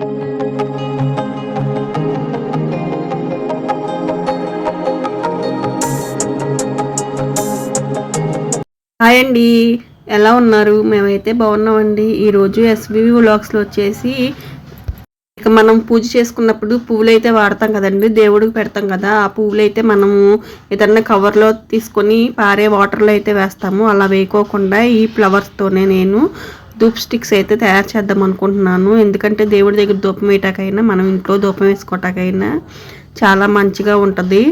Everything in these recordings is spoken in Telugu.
హాయ్ అండి. ఎలా ఉన్నారు? మేమైతే బాగున్నామండి. ఈరోజు ఎస్వివి వ్లాగ్స్లో వచ్చేసి ఇక మనం పూజ చేసుకున్నప్పుడు పువ్వులు అయితే వాడతాం కదండి. దేవుడికి పెడతాం కదా. ఆ పువ్వులు అయితే మనము ఏదన్నా కవర్లో తీసుకొని పారే వాటర్లో అయితే వేస్తాము. అలా వేయకోకుండా ఈ ఫ్లవర్స్తోనే నేను ధూప్ స్టిక్స్ అయితే తయారు చేద్దాం అనుకుంటున్నాను. ఎందుకంటే దేవుడి దగ్గర ధూపం వేయటాకైనా మనం ఇంట్లో ధూపం వేసుకోవటాకైనా చాలా మంచిగా ఉంటుంది.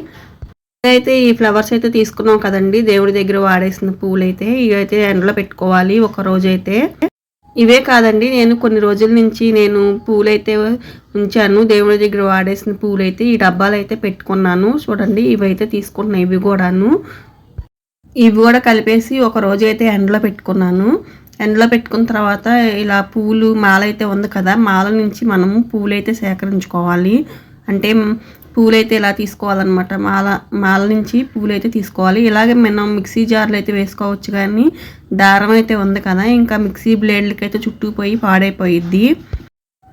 అయితే ఈ ఫ్లవర్స్ అయితే తీసుకున్నాం కదండి. దేవుడి దగ్గర వాడేసిన పూలు అయితే ఇవైతే ఎండలో పెట్టుకోవాలి ఒక రోజు అయితే ఇవే కాదండి నేను కొన్ని రోజుల నుంచి నేను పూలు అయితే ఉంచాను. దేవుడి దగ్గర వాడేసిన పూలు అయితే ఈ డబ్బాలు అయితే పెట్టుకున్నాను. చూడండి ఇవైతే తీసుకుంటున్నాయి ఇవి కూడాను. ఇవి కూడా కలిపేసి ఒక రోజు అయితే ఎండలో పెట్టుకున్నాను. ఎండలో పెట్టుకున్న తర్వాత ఇలా పూలు మాల అయితే ఉంది కదా మాల నుంచి మనము పూలు అయితే సేకరించుకోవాలి. అంటే పూలైతే ఇలా తీసుకోవాలన్నమాట. మాల మాల నుంచి పూలైతే తీసుకోవాలి. ఇలాగే మనం మిక్సీ జార్లు అయితే వేసుకోవచ్చు కానీ దారం అయితే ఉంది కదా ఇంకా మిక్సీ బ్లేడ్లకి అయితే పోయి పాడైపోయిద్ది.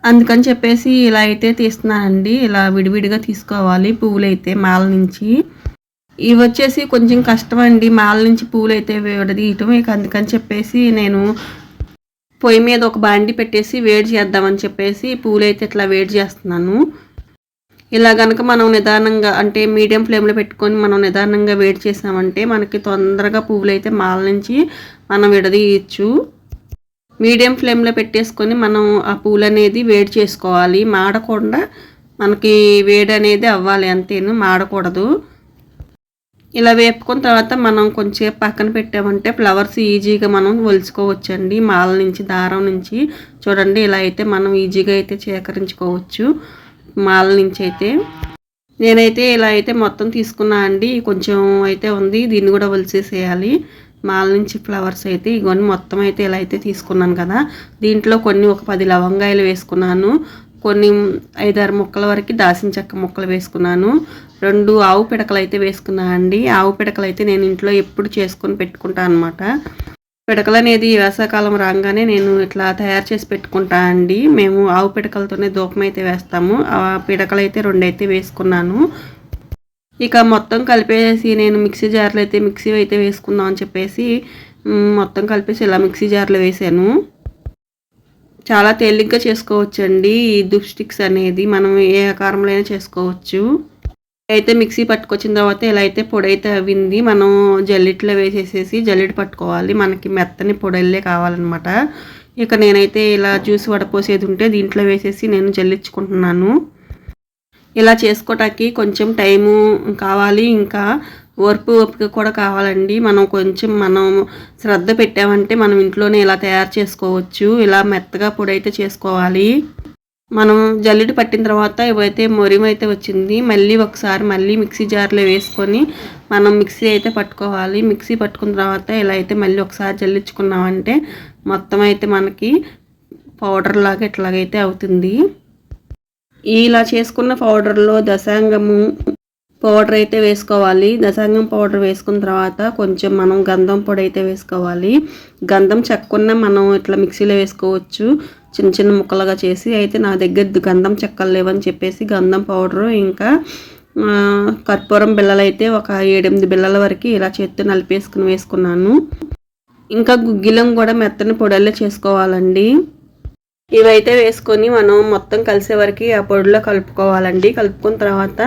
అందుకని చెప్పేసి ఇలా అయితే తీస్తున్నానండి. ఇలా విడివిడిగా తీసుకోవాలి పువ్వులైతే మాల నుంచి. ఇవి వచ్చేసి కొంచెం కష్టం అండి మాల నుంచి పూలు అయితే విడదీయటం ఇక అందుకని చెప్పేసి నేను పొయ్యి మీద ఒక బాండి పెట్టేసి వేడి చేద్దామని చెప్పేసి పూలైతే ఇట్లా వేడి చేస్తున్నాను. ఇలా కనుక మనం నిదానంగా అంటే మీడియం ఫ్లేమ్లో పెట్టుకొని మనం నిదానంగా వేడి చేసామంటే మనకి తొందరగా పువ్వులు అయితే మాల నుంచి మనం విడదీయచ్చు మీడియం ఫ్లేమ్లో పెట్టేసుకొని మనం ఆ పూలు అనేది వేడి చేసుకోవాలి. మాడకుండా మనకి వేడి అనేది అవ్వాలి అంతేను. మాడకూడదు. ఇలా వేపుకున్న తర్వాత మనం కొంచెం పక్కన పెట్టామంటే ఫ్లవర్స్ ఈజీగా మనం ఒలుచుకోవచ్చండి. మాల నుంచి దారం నుంచి. చూడండి ఇలా అయితే మనం ఈజీగా అయితే సేకరించుకోవచ్చు. మాల నుంచి అయితే. నేనైతే ఇలా అయితే మొత్తం తీసుకున్నా అండి. కొంచెం అయితే ఉంది. దీన్ని కూడా ఒలిసేసేయాలి మాల నుంచి ఫ్లవర్స్ అయితే ఇవన్నీ మొత్తం అయితే ఇలా అయితే తీసుకున్నాను కదా. దీంట్లో కొన్ని ఒక పది లవంగాయలు వేసుకున్నాను. కొన్ని ఐదారు ముక్కల వరకు దాసిన చెక్క ముక్కలు వేసుకున్నాను. రెండు ఆవు పిడకలు అయితే వేసుకున్నాను అండి. ఆవు పిడకలు అయితే నేను ఇంట్లో ఎప్పుడు చేసుకొని పెట్టుకుంటాను అనమాట పిడకలు అనేది వేసవకాలం రాగానే నేను ఇట్లా తయారు చేసి పెట్టుకుంటా అండి. మేము ఆవు పిడకలతోనే దూపం అయితే వేస్తాము. ఆ పిడకలు అయితే రెండైతే వేసుకున్నాను. ఇక మొత్తం కలిపేసి నేను మిక్సీ జార్లో అయితే మిక్సీ అయితే వేసుకుందాం అని చెప్పేసి మొత్తం కలిపేసి ఇలా మిక్సీ జార్లో వేసాను. చాలా తేలిగ్గా చేసుకోవచ్చండి ఈ దుప్ స్టిక్స్ అనేది. మనం ఏ ఆకారంలో అయినా చేసుకోవచ్చు. అయితే మిక్సీ పట్టుకొచ్చిన తర్వాత ఇలా అయితే పొడి అయితే అవింది. మనం జల్లిట్లో వేసేసేసి జల్లిడి పట్టుకోవాలి. మనకి మెత్తని పొడల్లే కావాలన్నమాట. ఇక నేనైతే ఇలా జ్యూస్ వడపోసేది ఉంటే దీంట్లో వేసేసి నేను జల్లించుకుంటున్నాను. ఇలా చేసుకోవటానికి కొంచెం టైము కావాలి. ఇంకా ఓర్పు ఓపిక కూడా కావాలండి. మనం కొంచెం మనం శ్రద్ధ పెట్టామంటే మనం ఇంట్లోనే ఇలా తయారు చేసుకోవచ్చు. ఇలా మెత్తగా పొడి అయితే చేసుకోవాలి. మనం జల్లిడి పట్టిన తర్వాత ఇవైతే మొరిమైతే వచ్చింది మళ్ళీ ఒకసారి మళ్ళీ మిక్సీ జార్లో వేసుకొని మనం మిక్సీ అయితే పట్టుకోవాలి. మిక్సీ పట్టుకున్న తర్వాత ఇలా అయితే మళ్ళీ ఒకసారి జల్లించుకున్నామంటే మొత్తం అయితే మనకి పౌడర్ లాగా ఇట్లాగైతే అవుతుంది. ఇలా చేసుకున్న పౌడర్లో దశాంగము పౌడర్ అయితే వేసుకోవాలి. దశాంగం పౌడర్ వేసుకున్న తర్వాత కొంచెం మనం గంధం పొడి అయితే వేసుకోవాలి. గంధం చెక్కన్న మనం ఇట్లా మిక్సీలో వేసుకోవచ్చు. చిన్న చిన్న ముక్కలుగా చేసి అయితే నా దగ్గర గంధం చెక్కలు లేవని చెప్పేసి గంధం పౌడరు ఇంకా కర్పూరం బిళ్ళలైతే అయితే ఒక ఏడెనిమిది బిళ్ళల వరకు ఇలా చేత్తో నలిపేసుకుని వేసుకున్నాను. ఇంకా గుగ్గిలం కూడా మెత్తని పొడల్లో చేసుకోవాలండి. ఇవైతే వేసుకొని మనం మొత్తం కలిసే వరకు ఆ పొడిలో కలుపుకోవాలండి. కలుపుకున్న తర్వాత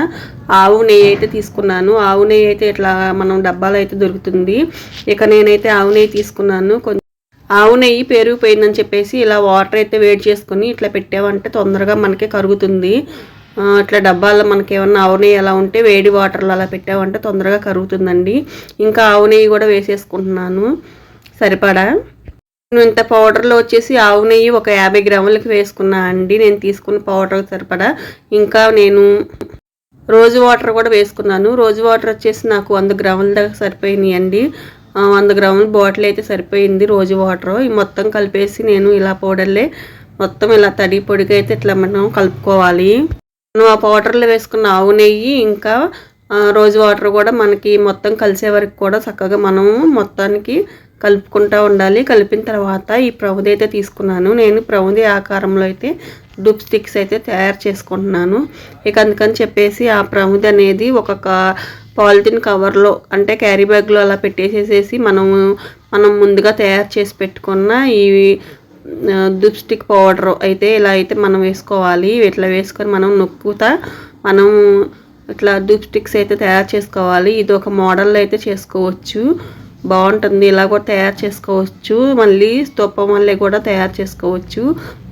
ఆవు నెయ్యి అయితే తీసుకున్నాను. ఆవు నెయ్యి అయితే ఇట్లా మనం డబ్బాలో అయితే దొరుకుతుంది. ఇక నేనైతే ఆవు నెయ్యి తీసుకున్నాను. కొంచెం ఆవు నెయ్యి పెరిగిపోయిందని చెప్పేసి ఇలా వాటర్ అయితే వేడి చేసుకుని ఇట్లా పెట్టామంటే తొందరగా మనకి కరుగుతుంది. ఇట్లా డబ్బాల్లో మనకి ఏమన్నా ఆవు నెయ్యి ఎలా ఉంటే వేడి వాటర్లో అలా పెట్టామంటే తొందరగా కరుగుతుందండి. ఇంకా ఆవు నెయ్యి కూడా వేసేసుకుంటున్నాను. సరిపడా? ఇంత పౌడర్లో వచ్చేసి ఆవు నెయ్యి ఒక యాభై గ్రాములకి వేసుకున్నా అండి. నేను తీసుకున్న పౌడర్ సరిపడా. ఇంకా నేను రోజు వాటర్ కూడా వేసుకున్నాను. రోజు వాటర్ వచ్చేసి నాకు వంద గ్రాముల దాకా సరిపోయినాయి అండి. వంద గ్రాముల బాటిల్ అయితే సరిపోయింది రోజు వాటర్. ఈ మొత్తం కలిపేసి నేను ఇలా పౌడర్లే మొత్తం ఇలా తడి పొడిగా అయితే ఇట్లా మనం కలుపుకోవాలి. మనం ఆ పౌడర్లో వేసుకున్న ఆవు నెయ్యి ఇంకా రోజు వాటర్ కూడా మనకి మొత్తం కలిసే వరకు కూడా చక్కగా మనము మొత్తానికి కలుపుకుంటూ ఉండాలి. కలిపిన తర్వాత ఈ ప్రవుది అయితే తీసుకున్నాను. నేను ప్రవుది ఆకారంలో అయితే డూప్ స్టిక్స్ అయితే తయారు చేసుకుంటున్నాను. ఇక అందుకని చెప్పేసి ఆ ప్రమిద అనేది ఒక పాలిథిన్ కవర్లో అంటే క్యారీ బ్యాగ్లో అలా పెట్టేసేసేసి మనము మనం ముందుగా తయారు చేసి పెట్టుకున్న ఈ దుప్ స్టిక్ పౌడర్ అయితే ఇలా అయితే మనం వేసుకోవాలి. ఇట్లా వేసుకొని మనం నొక్కుతా మనం ఇట్లా డూప్ స్టిక్స్ అయితే తయారు చేసుకోవాలి. ఇది ఒక మోడల్ అయితే చేసుకోవచ్చు. బాగుంటుంది. ఇలా కూడా తయారు చేసుకోవచ్చు. మళ్ళీ స్తూపం వల్లే కూడా తయారు చేసుకోవచ్చు.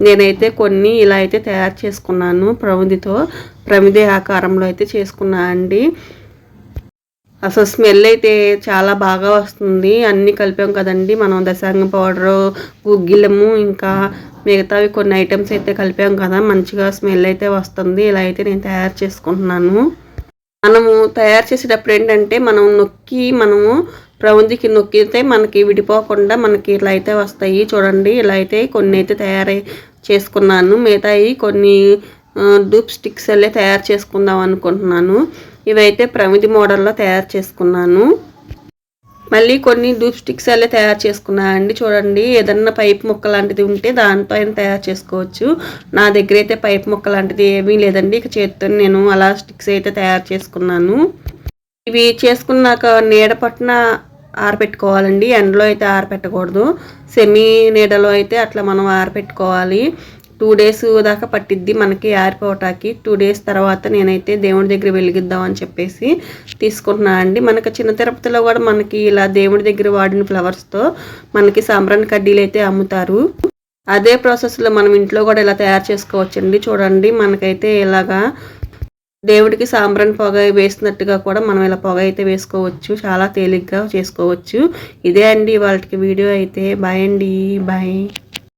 నేనైతే కొన్ని ఇలా అయితే తయారు చేసుకున్నాను. ప్రమిదితో ప్రమిది ఆకారంలో అయితే చేసుకున్నా అండి. అసలు స్మెల్ అయితే చాలా బాగా వస్తుంది. అన్నీ కలిపాం కదండి. మనం దశాంగ పౌడరు గుగ్గిలము ఇంకా మిగతావి కొన్ని ఐటమ్స్ అయితే కలిపాం కదా. మంచిగా స్మెల్ అయితే వస్తుంది. ఇలా అయితే నేను తయారు చేసుకుంటున్నాను. మనము తయారు చేసేటప్పుడు ఏంటంటే మనం నొక్కి మనము ప్రౌందికి నొక్కితే మనకి విడిపోకుండా మనకి ఇలా అయితే వస్తాయి. చూడండి ఇలా అయితే కొన్ని అయితే తయారై చేసుకున్నాను. మిగతాయి కొన్ని డూప్ స్టిక్స్ అల్లే తయారు చేసుకుందాం అనుకుంటున్నాను. ఇవైతే ప్రమిది మోడల్లో తయారు చేసుకున్నాను. మళ్ళీ కొన్ని డూప్ స్టిక్స్ అల్లే తయారు చేసుకున్నాను అండి. చూడండి ఏదన్నా పైప్ ముక్క లాంటిది ఉంటే దాంతో అయినా తయారు చేసుకోవచ్చు. నా దగ్గర అయితే పైప్ మొక్క లాంటిది ఏమీ లేదండి. ఇక చేతితో నేను అలా స్టిక్స్ అయితే తయారు చేసుకున్నాను. ఇవి చేసుకున్నాక నీడ పట్టున ఆరబెట్టుకోవాలండి ఎండలో అయితే ఆరబెట్టకూడదు సెమీ నీడలో అయితే అట్లా మనం ఆరబెట్టుకోవాలి టూ డేస్ దాకా పట్టిద్ది మనకి ఆరిపోవటానికి. టూ డేస్ తర్వాత నేనైతే దేవుడి దగ్గర వెలిగిద్దాం అని చెప్పేసి తీసుకుంటున్నా అండి. మనకి చిన్న తిరుపతిలో కూడా మనకి ఇలా దేవుడి దగ్గర వాడిన ఫ్లవర్స్తో మనకి సాంబ్రాన్ కడ్డీలు అయితే అమ్ముతారు. అదే ప్రాసెస్లో మనం ఇంట్లో కూడా ఇలా తయారు చేసుకోవచ్చండి. చూడండి మనకైతే ఇలాగా దేవుడికి సాంబ్రాన్ పొగ వేసినట్టుగా కూడా మనం ఇలా పొగ అయితే వేసుకోవచ్చు. చాలా తేలిగ్గా చేసుకోవచ్చు. ఇదే అండి వాళ్ళకి వీడియో అయితే. బాయ్ అండి. బాయ్.